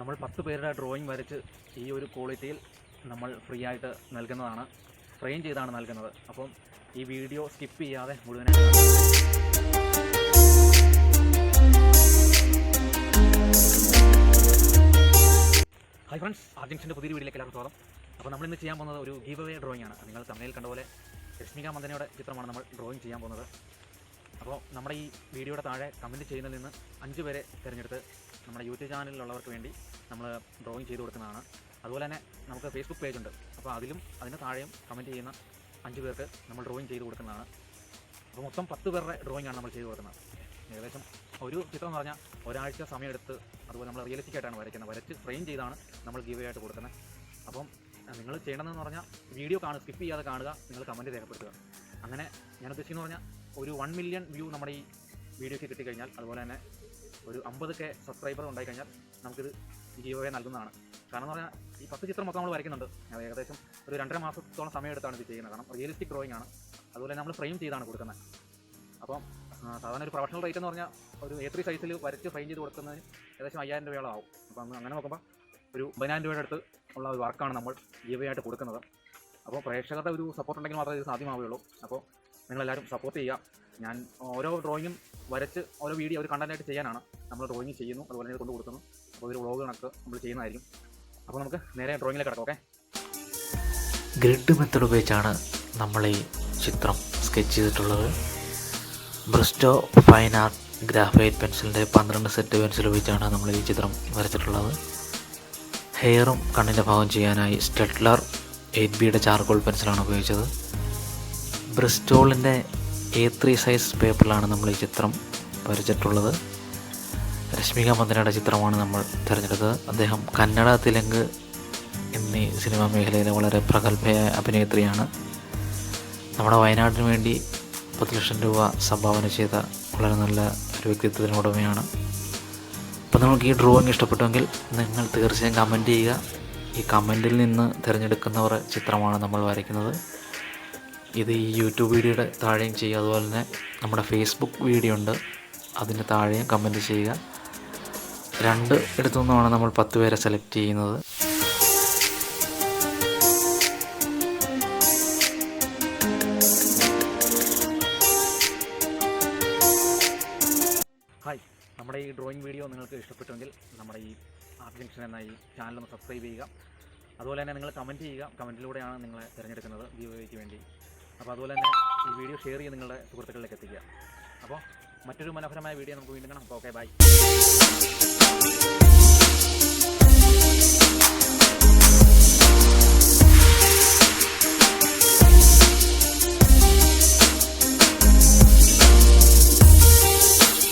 നമ്മൾ പത്ത് പേരുടെ ഡ്രോയിങ് വരച്ച് ഈ ഒരു ക്വാളിറ്റിയിൽ നമ്മൾ ഫ്രീ ആയിട്ട് നൽകുന്നതാണ്. ഫ്രെയിം ചെയ്താണ് നൽകുന്നത്. അപ്പം ഈ വീഡിയോ സ്കിപ്പ് ചെയ്യാതെ മുഴുവനായിട്ട് ഹൈ ഫ്രണ്ട്സ് ആർജിൻസിന്റെ പുതിയ വീഡിയോയിലേക്ക് എല്ലാവർക്കും സ്വാഗതം. അപ്പോൾ നമ്മൾ ഇന്ന് ചെയ്യാൻ പോകുന്നത് ഒരു ഗീവ് അവേ ഡ്രോയിങ് ആണ്. നിങ്ങൾ തമിഴിൽ കണ്ട പോലെ രശ്മിക മന്ദനയുടെ ചിത്രമാണ് നമ്മൾ ഡ്രോയിങ് ചെയ്യാൻ പോകുന്നത്. അപ്പോൾ നമ്മുടെ ഈ വീഡിയോയുടെ താഴെ കമന്റ് ചെയ്യുന്നതിൽ നിന്ന് അഞ്ച് പേരെ തിരഞ്ഞെടുത്ത് നമ്മുടെ യൂട്യൂബ് ചാനലിലുള്ളവർക്ക് വേണ്ടി നമ്മൾ ഡ്രോയിങ് ചെയ്ത് കൊടുക്കുന്നതാണ്. അതുപോലെ തന്നെ നമുക്ക് ഫേസ്ബുക്ക് പേജ് ഉണ്ട്. അപ്പോൾ അതിലും അതിന് താഴെയും കമന്റ് ചെയ്യുന്ന അഞ്ച് പേർക്ക് നമ്മൾ ഡ്രോയിങ് ചെയ്ത് കൊടുക്കുന്നതാണ്. അപ്പോൾ മൊത്തം പത്ത് പേരുടെ ഡ്രോയിങ് ആണ് നമ്മൾ ചെയ്ത് കൊടുക്കുന്നത്. ഏകദേശം ഒരു ചിത്രം എന്ന് പറഞ്ഞാൽ ഒരാഴ്ച സമയമെടുത്ത് അതുപോലെ നമ്മൾ റിയലിസ്റ്റിക് ആയിട്ടാണ് വരയ്ക്കുന്നത്. വരച്ച് ഫ്രെയിം ചെയ്താണ് നമ്മൾ ഗീവ് ആയിട്ട് കൊടുക്കുന്നത്. അപ്പം നിങ്ങൾ ചെയ്യണമെന്ന് പറഞ്ഞാൽ വീഡിയോ കാണുക സ്കിപ്പ് ചെയ്യാതെ കാണുക നിങ്ങൾ കമന്റ് രേഖപ്പെടുത്തുക. അങ്ങനെ ഞാൻ ഉദ്ദേശിക്കുന്നത് പറഞ്ഞാൽ ഒരു വൺ മില്യൺ വ്യൂ നമ്മുടെ ഈ വീഡിയോയ്ക്ക് കിട്ടിക്കഴിഞ്ഞാൽ അതുപോലെ തന്നെ ഒരു അമ്പത് കെ സബ്സ്ക്രൈബർ ഉണ്ടായിക്കഴിഞ്ഞാൽ നമുക്കിത് അവേ നൽകുന്നതാണ്. കാരണം എന്ന് പറഞ്ഞാൽ ഈ പത്ത് ചിത്രം മൊത്തം നമ്മൾ വരയ്ക്കുന്നുണ്ട്. ഏകദേശം ഒരു രണ്ടര മാസത്തോളം സമയമെടുത്താണ് ഇത് ചെയ്യുന്നത്. കാരണം റിയലിസ്റ്റിക് ഡ്രോയിങ് ആണ്. അതുപോലെ നമ്മൾ ഫ്രെയിം ചെയ്താണ് കൊടുക്കുന്നത്. അപ്പം സാധാരണ ഒരു പ്രൊഫഷണൽ റേറ്റ് എന്ന് പറഞ്ഞാൽ ഒരു എ ത്രീ സൈസിൽ വരച്ച് ഫ്രെയിം ചെയ്ത് കൊടുക്കുന്നതിന് ഏകദേശം അയ്യായിരം രൂപയോളം ആവും അപ്പം അങ്ങനെ നോക്കുമ്പോൾ ഒരു ഒമ്പതിനായിരം രൂപയുടെ അടുത്ത് ഉള്ള ഒരു വർക്കാണ് നമ്മൾ ജീവയായിട്ട് കൊടുക്കുന്നത്. അപ്പോൾ പ്രേക്ഷകരുടെ ഒരു സപ്പോർട്ട് ഉണ്ടെങ്കിൽ മാത്രമേ ഇത് സാധ്യമാവുകയുള്ളൂ. അപ്പോൾ നിങ്ങളെല്ലാവരും സപ്പോർട്ട് ചെയ്യുക. ഞാൻ ഓരോ ഡ്രോയിങ്ങും വരച്ച് ഓരോ വീഡിയോ ഒരു കണ്ടന്റായിട്ട് ചെയ്യാനാണ്. നമ്മൾ ഡ്രോയിങ് ചെയ്യുന്നു അതുപോലെ തന്നെ കൊണ്ട് കൊടുക്കുന്നു. അപ്പോൾ ഒരു വ്ളോഗ് കണക്ക് നമ്മൾ ചെയ്യുന്നതായിരിക്കും. അപ്പോൾ നമുക്ക് നേരെ ഡ്രോയിങ്ങിലേക്ക് കിടക്കാം ഓക്കെ? ഗ്രിഡ് മെത്തഡ് ഉപയോഗിച്ചാണ് നമ്മൾ ഈ ചിത്രം സ്കെച്ച് ചെയ്തിട്ടുള്ളത്. ബ്രിസ്റ്റോ ഫൈൻ ആർട്ട് ഗ്രാഫൈറ്റ് പെൻസിലിന്റെ പന്ത്രണ്ട് സെറ്റ് പെൻസിൽ ഉപയോഗിച്ചാണ് നമ്മൾ ഈ ചിത്രം വരച്ചിട്ടുള്ളത്. ഹെയറും കണ്ണിന്റെ ഭാഗം ചെയ്യാനായി സ്റ്റെഡ്ലർ എയ്റ്റ് ബിയുടെ ചാർക്കോൾ പെൻസിലാണ് ഉപയോഗിച്ചത്. ബ്രിസ്റ്റോളിന്റെ എ ത്രീ സൈസ് പേപ്പറിലാണ് നമ്മൾ ഈ ചിത്രം വരച്ചിട്ടുള്ളത്. രശ്മിക മന്ദനയുടെ ചിത്രമാണ് നമ്മൾ തിരഞ്ഞെടുത്തത്. അദ്ദേഹം കന്നഡ തെലുങ്ക് എന്നീ സിനിമാ മേഖലയിലെ വളരെ പ്രഗത്ഭയായ അഭിനേത്രിയാണ്. നമ്മുടെ വയനാടിന് വേണ്ടി പത്ത് ലക്ഷം രൂപ സംഭാവന ചെയ്ത വളരെ നല്ല ഒരു വ്യക്തിത്വത്തിന് ഉടമയാണ്. അപ്പോൾ നിങ്ങൾക്ക് ഈ ഡ്രോയിങ് ഇഷ്ടപ്പെട്ടുവെങ്കിൽ നിങ്ങൾ തീർച്ചയായും കമന്റ് ചെയ്യുക. ഈ കമന്റിൽ നിന്ന് തിരഞ്ഞെടുക്കുന്നവർ ചിത്രമാണ് നമ്മൾ വരയ്ക്കുന്നത്. ഇത് ഈ യൂട്യൂബ് വീഡിയോയുടെ താഴെയും ചെയ്യുക. അതുപോലെ തന്നെ നമ്മുടെ ഫേസ്ബുക്ക് വീഡിയോ ഉണ്ട്. അതിന്റെ താഴെയും കമന്റ് ചെയ്യുക. രണ്ട് ഇടത്തു നിന്നുമാണ് നമ്മൾ പത്ത് പേരെ സെലക്ട് ചെയ്യുന്നത്. ഹായ് നമ്മുടെ ഈ ഡ്രോയിങ് വീഡിയോ നിങ്ങൾക്ക് ഇഷ്ടപ്പെട്ടെങ്കിൽ നമ്മുടെ ഈ ആർട്ട് ജംഗ്ഷൻ എന്ന ഈ ചാനൽ ഒന്ന് സബ്സ്ക്രൈബ് ചെയ്യുക. അതുപോലെ തന്നെ നിങ്ങൾ കമന്റ് ചെയ്യുക. കമന്റിലൂടെയാണ് നിങ്ങളെ തിരഞ്ഞെടുക്കുന്നത്. വ്യൂവേക്ക് വേണ്ടി. അപ്പോൾ അതുപോലെ തന്നെ ഈ വീഡിയോ ഷെയർ ചെയ്ത് നിങ്ങളുടെ സുഹൃത്തുക്കളിലേക്ക് എത്തിക്കുക. അപ്പോൾ മറ്റൊരു മനോഹരമായ വീഡിയോ നമുക്ക് വീണ്ടും കാണാം. അപ്പോൾ ഓക്കെ ബൈ